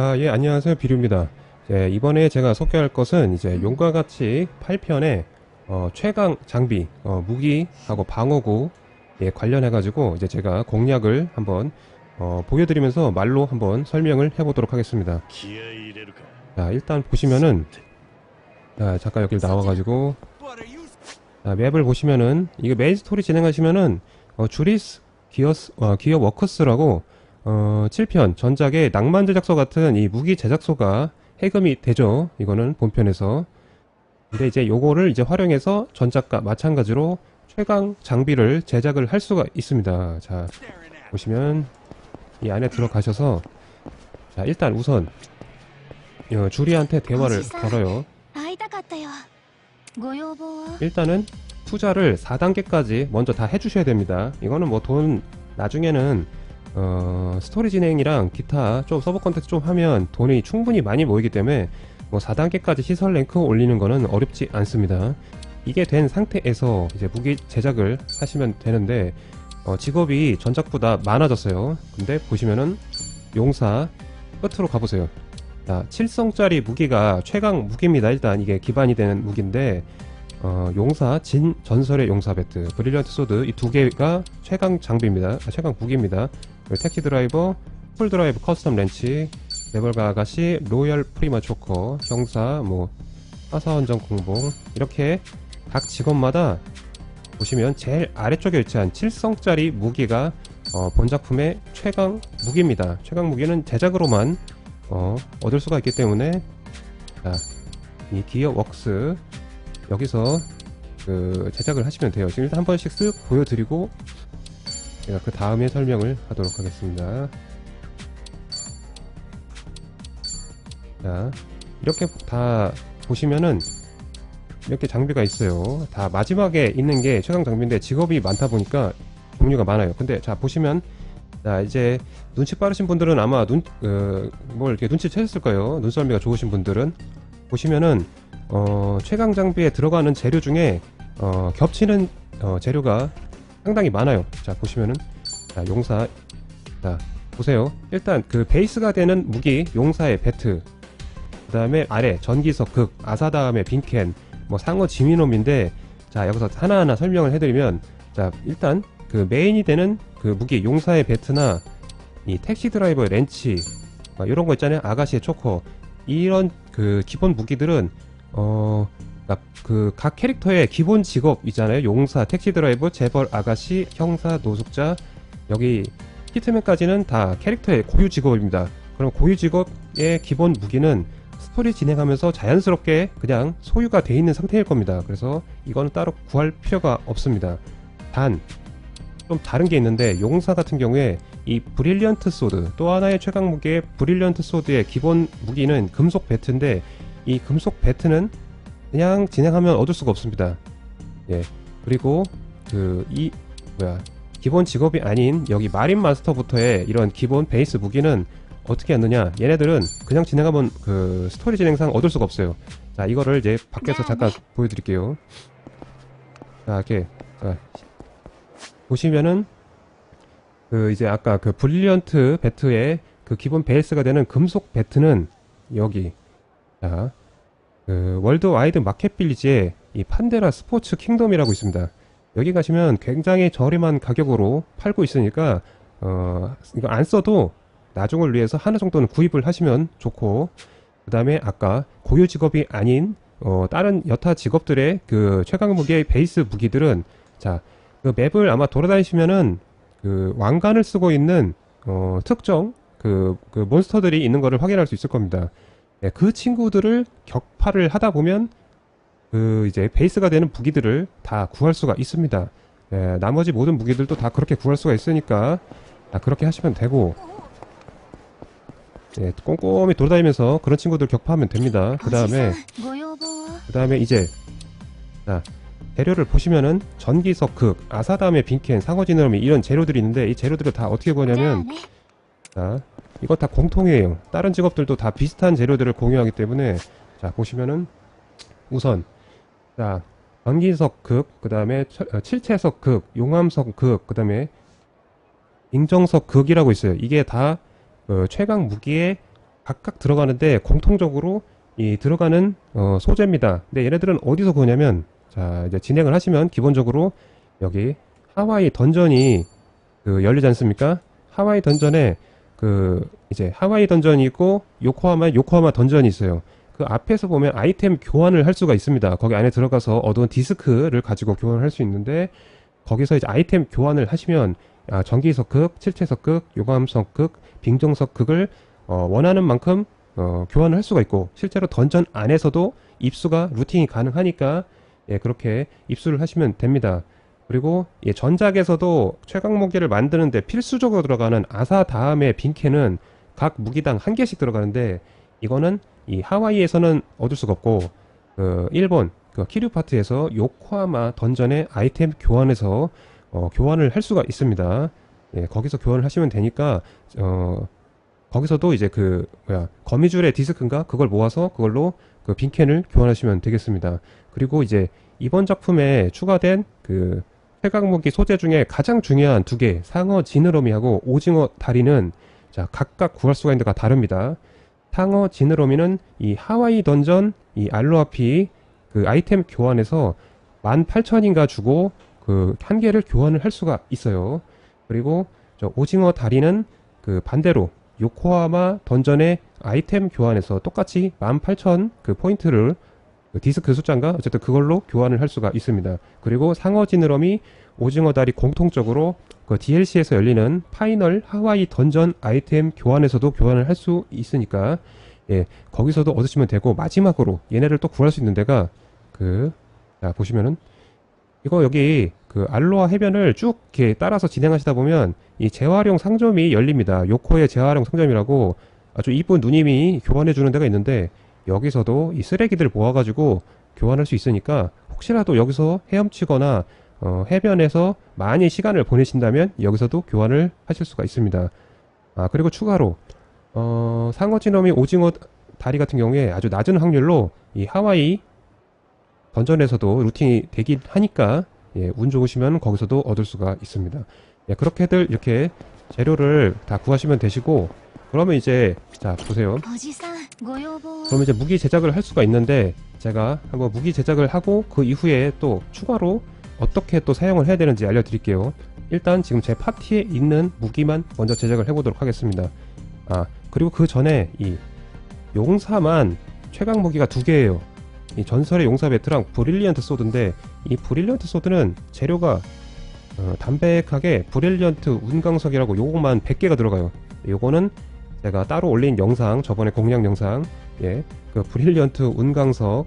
아, 예, 안녕하세요. 비류입니다. 예, 이번에 제가 소개할 것은 이제 용과 같이 8편의 어, 최강 장비, 어, 무기하고 방어구에 예, 관련해가지고 이제 제가 공략을 한번 어, 보여드리면서 말로 한번 설명을 해보도록 하겠습니다. 자, 일단 보시면은 자, 잠깐 여기 나와가지고 자, 맵을 보시면은 이게 메인 스토리 진행하시면은 어, 주리스 기어, 어, 기어 워커스라고 어, 7편 전작의 낭만 제작소 같은 이 무기 제작소가 해금이 되죠. 이거는 본편에서. 근데 이제 요거를 이제 활용해서 전작과 마찬가지로 최강 장비를 제작을 할 수가 있습니다. 자, 보시면 이 안에 들어가셔서 자, 일단 우선 어, 주리한테 대화를 걸어요. 일단은 투자를 4단계까지 먼저 다 해주셔야 됩니다. 이거는 뭐 돈 나중에는 어, 스토리 진행이랑 기타 좀 서브 컨텐츠 좀 하면 돈이 충분히 많이 모이기 때문에 뭐 4단계까지 시설 랭크 올리는 거는 어렵지 않습니다. 이게 된 상태에서 이제 무기 제작을 하시면 되는데 어, 직업이 전작보다 많아졌어요. 근데 보시면은 용사 끝으로 가보세요. 자, 7성짜리 무기가 최강 무기입니다. 일단 이게 기반이 되는 무기인데 어, 용사, 진, 전설의 용사 배트, 브릴리언트 소드 이 두 개가 최강 장비입니다. 아, 최강 무기입니다. 택시 드라이버, 풀 드라이브 커스텀 렌치, 레벌가 아가씨, 로열 프리마 초커, 형사, 뭐 하사원정 공봉 이렇게 각 직업마다 보시면 제일 아래쪽에 위치한 7성짜리 무기가 어, 본작품의 최강 무기입니다. 최강 무기는 제작으로만 어, 얻을 수가 있기 때문에 자, 이 기어 웍스 여기서 그 제작을 하시면 돼요. 지금 일단 한 번씩 쓱 보여드리고 제가 그 다음에 설명을 하도록 하겠습니다. 자, 이렇게 다 보시면은 이렇게 장비가 있어요. 다 마지막에 있는 게 최강 장비인데 직업이 많다 보니까 종류가 많아요. 근데 자 보시면 자 이제 눈치 빠르신 분들은 아마 눈, 어, 뭘 이렇게 눈치 채셨을 거예요. 눈썰미가 좋으신 분들은 보시면은 어, 최강 장비에 들어가는 재료 중에 어, 겹치는 어, 재료가 상당히 많아요. 자 보시면은 자 용사 자 보세요. 일단 그 베이스가 되는 무기 용사의 배트 그 다음에 아래 전기석 극 아사 다음에 빈캔 뭐 상어 지미놈인데 자 여기서 하나하나 설명을 해드리면 자 일단 그 메인이 되는 그 무기 용사의 배트나 이 택시 드라이버의 렌치 이런 거 있잖아요 아가씨의 초커 이런 그 기본 무기들은 어, 그 각 캐릭터의 기본 직업 있잖아요. 용사, 택시 드라이버, 재벌, 아가씨, 형사, 노숙자, 여기 히트맨까지는 다 캐릭터의 고유 직업입니다. 그럼 고유 직업의 기본 무기는 스토리 진행하면서 자연스럽게 그냥 소유가 돼 있는 상태일 겁니다. 그래서 이거는 따로 구할 필요가 없습니다. 단, 좀 다른 게 있는데 용사 같은 경우에 이 브릴리언트 소드 또 하나의 최강 무기의 브릴리언트 소드의 기본 무기는 금속 배트인데 이 금속 배트는 그냥 진행하면 얻을 수가 없습니다. 예. 그리고 그 이 뭐야 기본 직업이 아닌 여기 마린 마스터부터의 이런 기본 베이스 무기는 어떻게 하느냐 얘네들은 그냥 진행하면 그 스토리 진행상 얻을 수가 없어요. 자 이거를 이제 밖에서 잠깐 보여드릴게요. 자 이렇게 자, 보시면은 그 이제 아까 그 브릴리언트 배트의 그 기본 베이스가 되는 금속 배트는 여기 자, 그 월드 와이드 마켓 빌리지에 이 판데라 스포츠 킹덤이라고 있습니다. 여기 가시면 굉장히 저렴한 가격으로 팔고 있으니까 어 이거 안 써도 나중을 위해서 하나 정도는 구입을 하시면 좋고 그 다음에 아까 고유 직업이 아닌 어 다른 여타 직업들의 그 최강 무기의 베이스 무기들은 자 그 맵을 아마 돌아다니시면은 그 왕관을 쓰고 있는 어 특정 그, 그 몬스터들이 있는 거를 확인할 수 있을 겁니다. 네, 그 친구들을 격파를 하다 보면 그 이제 베이스가 되는 무기들을 다 구할 수가 있습니다. 네, 나머지 모든 무기들도 다 그렇게 구할 수가 있으니까 그렇게 하시면 되고 네, 꼼꼼히 돌아다니면서 그런 친구들 격파하면 됩니다. 그 다음에 그 다음에 이제 자, 재료를 보시면은 전기석극, 아사담의 빈캔, 상어지느러미 이런 재료들이 있는데 이 재료들을 다 어떻게 구하냐면 네, 네. ね 자, 이거 다 공통이에요. 다른 직업들도 다 비슷한 재료들을 공유하기 때문에 자 보시면은 우선 자 전기석 극, 그 다음에 칠채석 극, 용암석 극, 그 다음에 인정석 극이라고 있어요. 이게 다 어, 최강 무기의 각각 들어가는데 공통적으로 이 들어가는 어, 소재입니다. 근데 얘네들은 어디서 구하냐면 자 이제 진행을 하시면 기본적으로 여기 하와이 던전이 그 열리지 않습니까? 하와이 던전에 그 이제 하와이 던전이 있고 요코하마 요코하마 던전이 있어요. 그 앞에서 보면 아이템 교환을 할 수가 있습니다. 거기 안에 들어가서 얻은 디스크를 가지고 교환을 할수 있는데 거기서 이제 아이템 교환을 하시면 아, 전기석극, 칠체석극, 요감석극, 빙정석극을 어, 원하는 만큼 어, 교환을 할 수가 있고 실제로 던전 안에서도 입수가 루팅이 가능하니까 예, 그렇게 입수를 하시면 됩니다. 그리고 예, 전작에서도 최강 무기를 만드는데 필수적으로 들어가는 아사 다음에 빈캔은 각 무기당 한 개씩 들어가는데 이거는 이 하와이에서는 얻을 수가 없고 그 일본 그 키류 파트에서 요코하마 던전의 아이템 교환에서 어, 교환을 할 수가 있습니다. 예, 거기서 교환을 하시면 되니까 어, 거기서도 이제 그 뭐야 거미줄의 디스크인가 그걸 모아서 그걸로 그 빈캔을 교환하시면 되겠습니다. 그리고 이제 이번 작품에 추가된 그 최강무기 소재 중에 가장 중요한 두 개 상어 지느러미하고 오징어 다리는 자 각각 구할 수가 있는 데가 다릅니다. 상어 지느러미는 이 하와이 던전 이 알로아피 그 아이템 교환에서 18,000인가 주고 그 한 개를 교환을 할 수가 있어요. 그리고 저 오징어 다리는 그 반대로 요코하마 던전의 아이템 교환에서 똑같이 18,000 그 포인트를 그 디스크 숫자인가 어쨌든 그걸로 교환을 할 수가 있습니다. 그리고 상어 지느러미 오징어 다리 공통적으로 그 DLC에서 열리는 파이널 하와이 던전 아이템 교환에서도 교환을 할 수 있으니까 예 거기서도 얻으시면 되고 마지막으로 얘네를 또 구할 수 있는 데가 그 자 보시면은 이거 여기 그 알로아 해변을 쭉 이렇게 따라서 진행하시다 보면 이 재활용 상점이 열립니다. 요코의 재활용 상점이라고 아주 이쁜 누님이 교환해 주는 데가 있는데 여기서도 이 쓰레기들 모아가지고 교환할 수 있으니까 혹시라도 여기서 헤엄치거나 어, 해변에서 많이 시간을 보내신다면 여기서도 교환을 하실 수가 있습니다. 아 그리고 추가로 어, 상어지놈이 오징어 다리 같은 경우에 아주 낮은 확률로 이 하와이 던전에서도 루팅이 되긴 하니까 예, 운 좋으시면 거기서도 얻을 수가 있습니다. 예, 그렇게들 이렇게 재료를 다 구하시면 되시고 그러면 이제 자 보세요. 그러면 이제 무기 제작을 할 수가 있는데 제가 한번 무기 제작을 하고 그 이후에 또 추가로 어떻게 또 사용을 해야 되는지 알려드릴게요. 일단 지금 제 파티에 있는 무기만 먼저 제작을 해보도록 하겠습니다. 아 그리고 그 전에 이 용사만 최강 무기가 두 개예요. 이 전설의 용사 배트랑 브릴리언트 소드인데 이 브릴리언트 소드는 재료가 어, 담백하게 브릴리언트 운강석이라고 요것만 100개가 들어가요. 요거는 제가 따로 올린 영상 저번에 공략 영상 예, 그 브릴리언트 운강석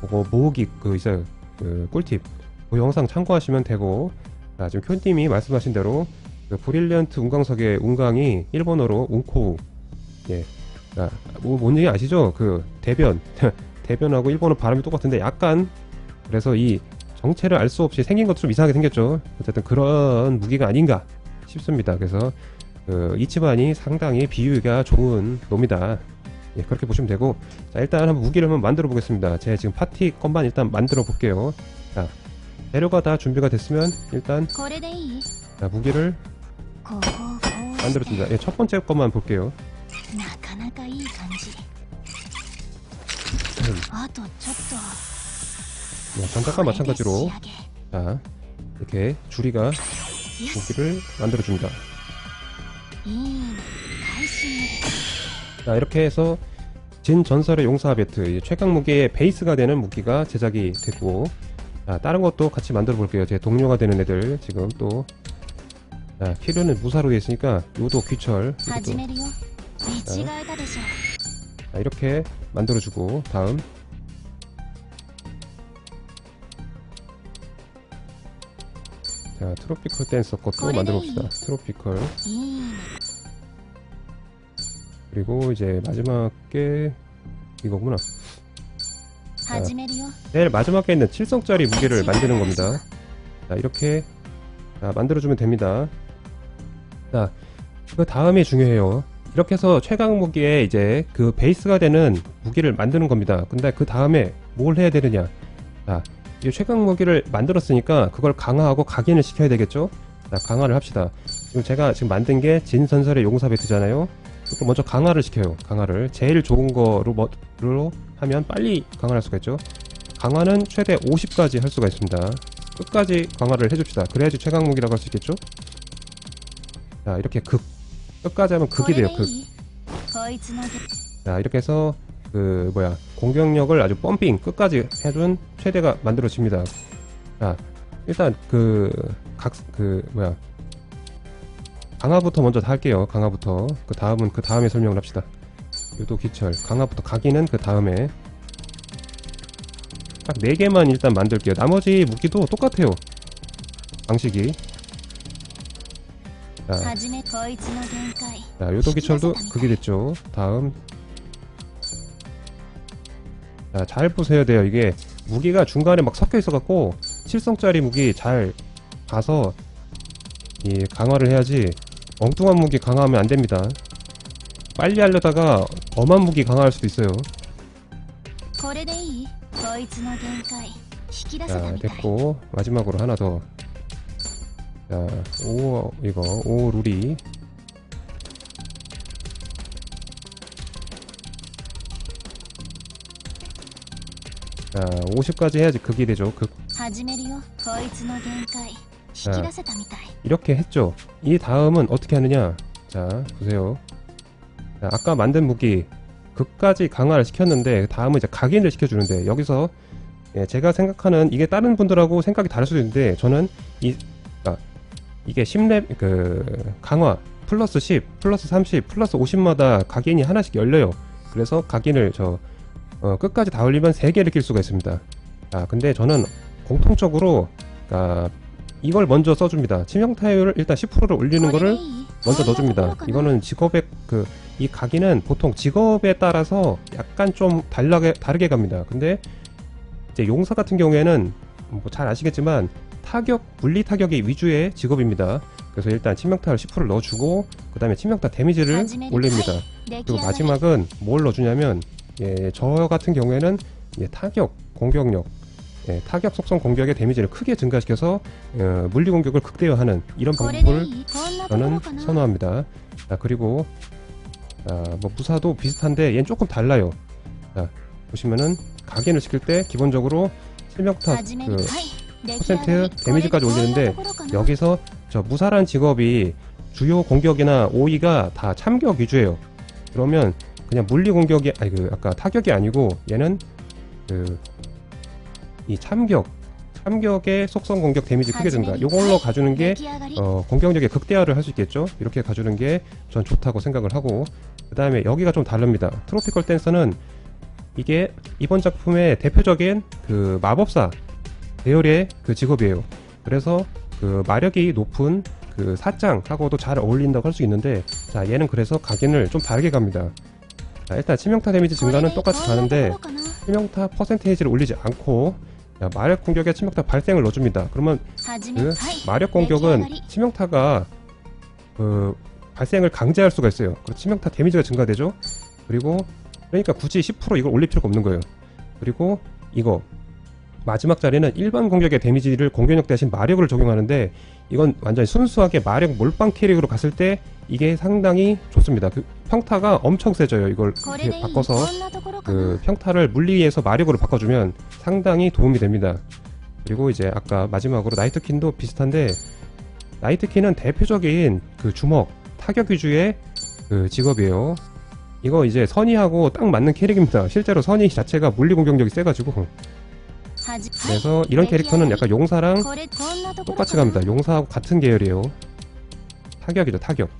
그거 모으기 그 있어요 그 꿀팁 그 영상 참고하시면 되고 자 지금 쿄님이 말씀하신 대로 그 브릴리언트 운강석의 운강이 일본어로 운코우 예, 자, 뭐, 뭔 얘기 아시죠? 그 대변 대변하고 일본어 발음이 똑같은데 약간 그래서 이 정체를 알 수 없이 생긴 것도 좀 이상하게 생겼죠. 어쨌든 그런 무기가 아닌가 싶습니다. 그래서 그 이치반이 상당히 비유가 좋은 놈이다. 예, 그렇게 보시면 되고 자 일단 한번 무기를 한번 만들어 보겠습니다. 제 지금 파티 건반 일단 만들어 볼게요. 자 재료가 다 준비가 됐으면 일단 자 무기를 만들어 줍니다. 예, 첫 번째 것만 볼게요. 뭐 전작과 마찬가지로 자 이렇게 줄이가 무기를 만들어 줍니다. 자, 이렇게 해서 진 전설의 용사 배트 최강 무기의 베이스가 되는 무기가 제작이 됐고 자, 다른 것도 같이 만들어 볼게요. 제 동료가 되는 애들 지금 또. 자, 키르는 무사로 되어 있으니까 요도 귀철 자, 자, 이렇게 만들어주고 다음. 자 트로피컬 댄서 것도 만들어 봅시다. 트로피컬. 그리고 이제 마지막에 이거구나. 자, 제일 마지막에 있는 7성짜리 무게를 만드는 겁니다. 자 이렇게 자, 만들어주면 됩니다. 자 그 다음이 중요해요. 이렇게 해서 최강 무기에 이제 그 베이스가 되는 무기를 만드는 겁니다. 근데 그 다음에 뭘 해야 되느냐. 자 이 최강 무기를 만들었으니까 그걸 강화하고 각인을 시켜야 되겠죠? 자, 강화를 합시다. 지금 제가 지금 만든 게 진선설의 용사 배트잖아요. 그걸 먼저 강화를 시켜요. 강화를 제일 좋은 거로 뭐, 하면 빨리 강화를 할 수가 있죠. 강화는 최대 50까지 할 수가 있습니다. 끝까지 강화를 해줍시다. 그래야지 최강 무기라고 할 수 있겠죠? 자 이렇게 극 끝까지 하면 극이 돼요 극. 자 이렇게 해서 그 뭐야 공격력을 아주 펌핑 끝까지 해준 최대가 만들어집니다. 자 일단 그각그 그 뭐야 강화부터 먼저 할게요. 강화부터. 그 다음은 그 다음에 설명을 합시다. 유도 기철. 강화부터 각이는 그 다음에 딱 4개만 일단 만들게요. 나머지 무기도 똑같아요. 방식이. 자, 자 요도기철도 그게 됐죠. 다음. 자, 잘 보셔야 돼요. 이게 무기가 중간에 막 섞여 있어갖고 7성짜리 무기 잘 가서 이 예, 강화를 해야지 엉뚱한 무기 강화하면 안 됩니다. 빨리 하려다가 엄한 무기 강화할 수도 있어요. 자, 됐고 마지막으로 하나 더. 자, 오 이거 오 루리. 어, 50까지 해야지 극이 되죠. 극. 자, 이렇게 했죠. 이 다음은 어떻게 하느냐. 자, 보세요. 자, 아까 만든 무기 극까지 강화를 시켰는데 다음은 이제 각인을 시켜주는데 여기서 예, 제가 생각하는 이게 다른 분들하고 생각이 다를 수도 있는데 저는 이 아, 이게 10렙 그 강화 플러스 10 플러스 30 플러스 50마다 각인이 하나씩 열려요. 그래서 각인을 저 어, 끝까지 다 올리면 3개를 낄 수가 있습니다. 아 근데 저는 공통적으로 아, 이걸 먼저 써줍니다. 치명타율을 일단 10%를 올리는 거를 먼저 넣어줍니다. 이거는 직업의 그 이 각인은 보통 직업에 따라서 약간 좀 달라게, 다르게 갑니다. 근데 이제 용사 같은 경우에는 뭐 잘 아시겠지만 타격, 물리 타격이 위주의 직업입니다. 그래서 일단 치명타를 10%를 넣어주고 그 다음에 치명타 데미지를 올립니다. 네, 그리고 마지막은 뭘 넣어주냐면 예, 예, 저 같은 경우에는 예, 타격, 공격력, 예, 타격 속성 공격의 데미지를 크게 증가시켜서 어, 물리 공격을 극대화하는 이런 방법을 저는 선호합니다. 자, 그리고 자, 뭐 부사도 비슷한데 얘는 조금 달라요. 자, 보시면은 각인을 시킬 때 기본적으로 실명타 그 퍼센트 데미지까지 올리는데 여기서 저 무사란 직업이 주요 공격이나 오이가 다 참격 위주예요. 그러면 그냥 물리 공격이 아니 그 아까 타격이 아니고 얘는 그 이 참격 참격의 속성 공격 데미지 크게 증가 요걸로 가주는 게 어, 공격력의 극대화를 할 수 있겠죠? 이렇게 가주는 게 전 좋다고 생각을 하고 그 다음에 여기가 좀 다릅니다. 트로피컬 댄서는 이게 이번 작품의 대표적인 그 마법사 대열의 그 직업이에요. 그래서 그 마력이 높은 그 사짱하고도 잘 어울린다고 할 수 있는데 자 얘는 그래서 각인을 좀 다르게 갑니다. 자, 일단 치명타 데미지 증가는 똑같이 가는데 치명타 퍼센테이지를 올리지 않고 자, 마력 공격에 치명타 발생을 넣어줍니다. 그러면 그 마력 공격은 치명타가 그 발생을 강제할 수가 있어요. 그리고 치명타 데미지가 증가되죠. 그리고 그러니까 굳이 10% 이걸 올릴 필요가 없는 거예요. 그리고 이거 마지막 자리는 일반 공격의 데미지를 공격력 대신 마력을 적용하는데 이건 완전히 순수하게 마력 몰빵 캐릭으로 갔을 때 이게 상당히 좋습니다. 그 평타가 엄청 세져요. 이걸 이렇게 바꿔서 그 평타를 물리에서 마력으로 바꿔주면 상당히 도움이 됩니다. 그리고 이제 아까 마지막으로 나이트킨도 비슷한데 나이트킨은 대표적인 그 주먹 타격 위주의 그 직업이에요. 이거 이제 선이하고 딱 맞는 캐릭입니다. 실제로 선이 자체가 물리 공격력이 세가지고 그래서 이런 캐릭터는 약간 용사랑 똑같이 갑니다. 용사하고 같은 계열이에요. 타격이죠, 타격.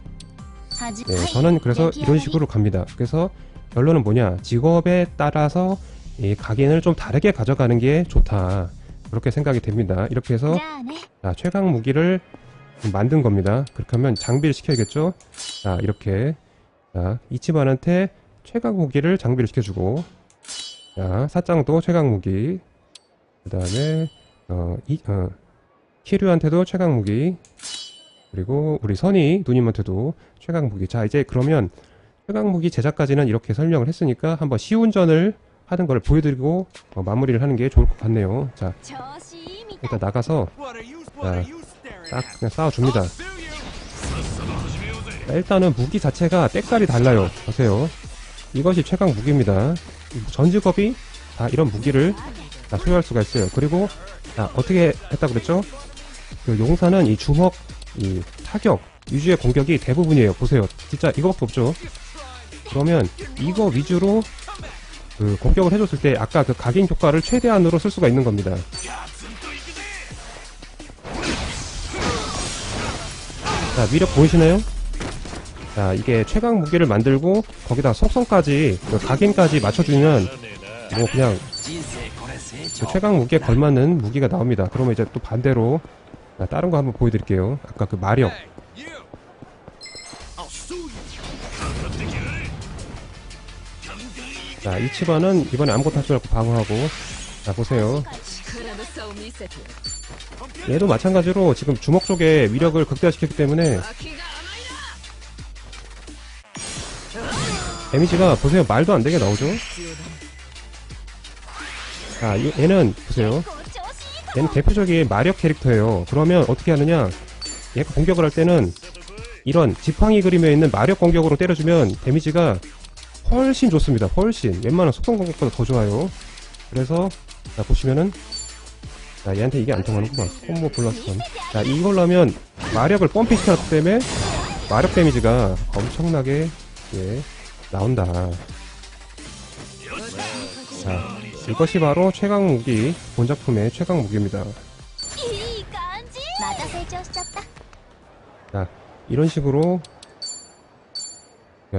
네, 저는 그래서 이런 식으로 갑니다. 그래서 결론은 뭐냐, 직업에 따라서 이 각인을 좀 다르게 가져가는 게 좋다. 그렇게 생각이 됩니다. 이렇게 해서 자, 최강 무기를 만든 겁니다. 그렇게 하면 장비를 시켜야겠죠? 자, 이렇게 자, 이치반한테 최강 무기를 장비를 시켜주고 자, 사장도 최강 무기 그 다음에 어, 어, 키류한테도 최강 무기 그리고 우리 선이 누님한테도 최강 무기. 자 이제 그러면 최강 무기 제작까지는 이렇게 설명을 했으니까 한번 시운전을 하는 걸 보여드리고 어, 마무리를 하는 게 좋을 것 같네요. 자 일단 나가서 자, 딱 그냥 싸워줍니다. 자, 일단은 무기 자체가 때깔이 달라요. 보세요. 이것이 최강 무기입니다. 전직업이 다 이런 무기를 다 소유할 수가 있어요. 그리고 자, 어떻게 했다 그랬죠? 그 용사는 이 주먹, 이 타격, 위주의 공격이 대부분이에요. 보세요. 진짜 이거밖에 없죠. 그러면 이거 위주로 그 공격을 해줬을 때 아까 그 각인 효과를 최대한으로 쓸 수가 있는 겁니다. 자, 위력 보이시나요? 자, 이게 최강 무기를 만들고 거기다 속성까지 그 각인까지 맞춰주면 뭐 그냥 그 최강 무기에 걸맞는 무기가 나옵니다. 그러면 이제 또 반대로 다른 거 한번 보여드릴게요. 아까 그 마력. 자, 이치바는 이번에 아무것도 할 줄 알고 방어하고. 자, 보세요. 얘도 마찬가지로 지금 주먹 쪽에 위력을 극대화시켰기 때문에 데미지가 보세요 말도 안 되게 나오죠 아, 얘는 보세요. 얘는 대표적인 마력 캐릭터예요. 그러면 어떻게 하느냐? 얘가 공격을 할 때는 이런 지팡이 그림에 있는 마력 공격으로 때려주면 데미지가 훨씬 좋습니다. 훨씬 웬만한 속성 공격보다 더 좋아요. 그래서 자 보시면은 자 얘한테 이게 안 통하는구만. 콤보 블라스턴. 자 이걸로 하면 마력을 펌핑시켰기 때문에 마력 데미지가 엄청나게 예 나온다. 자. 이것이 바로 최강 무기, 본작품의 최강 무기입니다. 자, 이런 식으로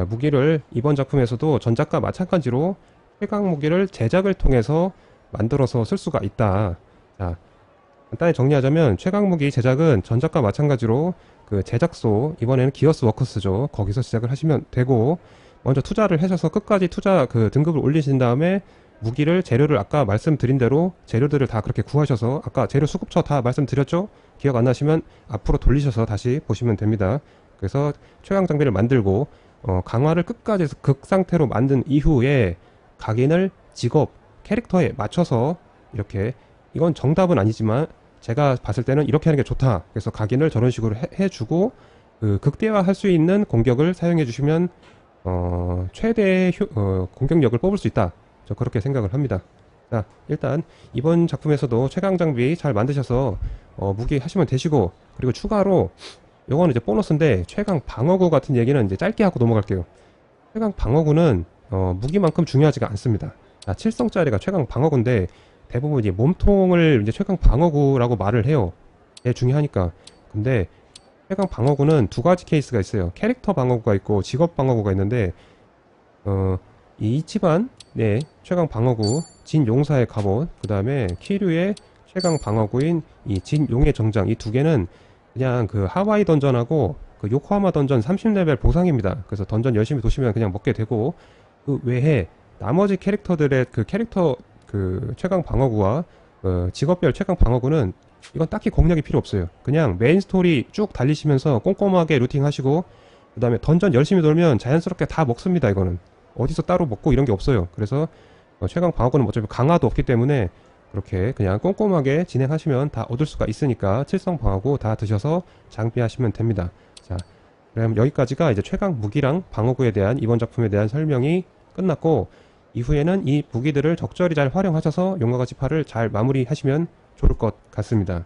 무기를 이번 작품에서도 전작과 마찬가지로 최강 무기를 제작을 통해서 만들어서 쓸 수가 있다. 자, 간단히 정리하자면 최강 무기 제작은 전작과 마찬가지로 그 제작소 이번에는 기어스 워커스죠. 거기서 시작을 하시면 되고 먼저 투자를 하셔서 끝까지 투자 그 등급을 올리신 다음에 무기를 재료를 아까 말씀드린 대로 재료들을 다 그렇게 구하셔서 아까 재료 수급처 다 말씀드렸죠? 기억 안 나시면 앞으로 돌리셔서 다시 보시면 됩니다. 그래서 최강 장비를 만들고 어, 강화를 끝까지 해서 극 상태로 만든 이후에 각인을 직업 캐릭터에 맞춰서 이렇게 이건 정답은 아니지만 제가 봤을 때는 이렇게 하는 게 좋다. 그래서 각인을 저런 식으로 해, 해주고 그 극대화할 수 있는 공격을 사용해 주시면 어, 최대의 효- 어, 공격력을 뽑을 수 있다. 저 그렇게 생각을 합니다. 자, 일단 이번 작품에서도 최강 장비 잘 만드셔서 어, 무기 하시면 되시고 그리고 추가로 요거는 이제 보너스인데 최강 방어구 같은 얘기는 이제 짧게 하고 넘어갈게요. 최강 방어구는 어, 무기만큼 중요하지가 않습니다. 자, 7성짜리가 최강 방어구인데 대부분 이제 몸통을 이제 최강 방어구라고 말을 해요. 얘 중요하니까. 근데 최강 방어구는 두 가지 케이스가 있어요. 캐릭터 방어구가 있고 직업 방어구가 있는데 어, 이 이치반 네 최강 방어구 진 용사의 갑옷 그 다음에 키류의 최강 방어구인 이 진 용의 정장 이 두 개는 그냥 그 하와이 던전하고 그 요코하마 던전 30레벨 보상입니다. 그래서 던전 열심히 도시면 그냥 먹게 되고 그 외에 나머지 캐릭터들의 그 캐릭터 그 최강 방어구와 어, 직업별 최강 방어구는 이건 딱히 공략이 필요 없어요. 그냥 메인 스토리 쭉 달리시면서 꼼꼼하게 루팅 하시고 그 다음에 던전 열심히 돌면 자연스럽게 다 먹습니다. 이거는 어디서 따로 먹고 이런 게 없어요. 그래서 어, 최강 방어구는 어차피 강화도 없기 때문에 그렇게 그냥 꼼꼼하게 진행하시면 다 얻을 수가 있으니까 칠성 방어구 다 드셔서 장비하시면 됩니다. 자, 그럼 여기까지가 이제 최강 무기랑 방어구에 대한 이번 작품에 대한 설명이 끝났고 이후에는 이 무기들을 적절히 잘 활용하셔서 용과 팔을 잘 마무리하시면 좋을 것 같습니다.